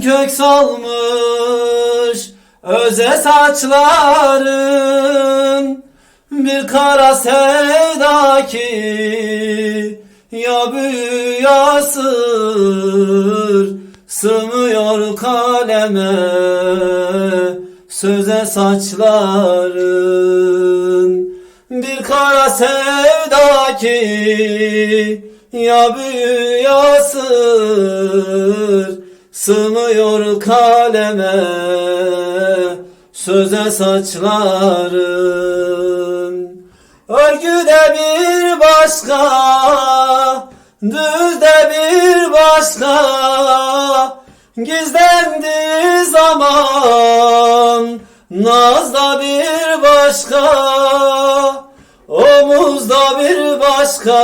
Doğarken kök salmış Öze saçların. Bir kara sevda ki Ya büyü Sığmıyor kaleme Söze saçların. Bir kara sevda ki Ya büyü Sığmıyor kaleme Söze saçların Örgüde bir başka Düzde bir başka Gizlendiği zaman Nazda bir başka Omuzda bir başka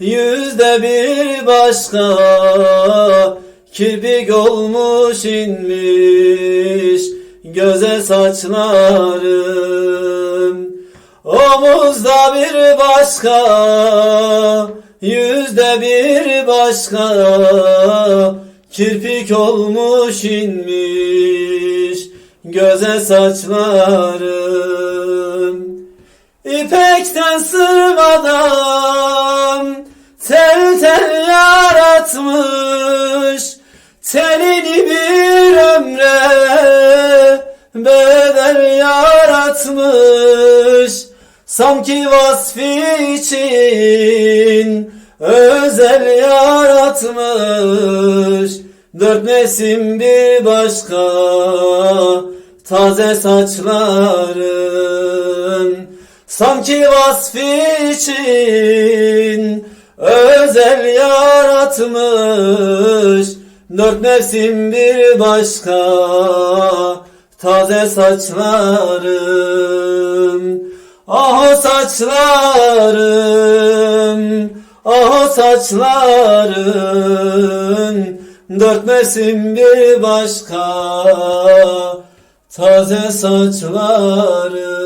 Yüzde bir başka Kirpik olmuş inmiş Göze saçlarım. Omuzda bir başka Yüzde bir başka. Kirpik olmuş inmiş Göze saçlarım. İpekten sırmadan Telini bir ömre Bedel yaratmış. Sanki vasfi için Özel yaratmış. Dört mevsim bir başka Taze saçların. Sanki vasfi için özel yaratmış Dört mevsim bir başka taze saçlarım. Ah o saçlarım ah o saçların Dört mevsim bir başka taze saçlarım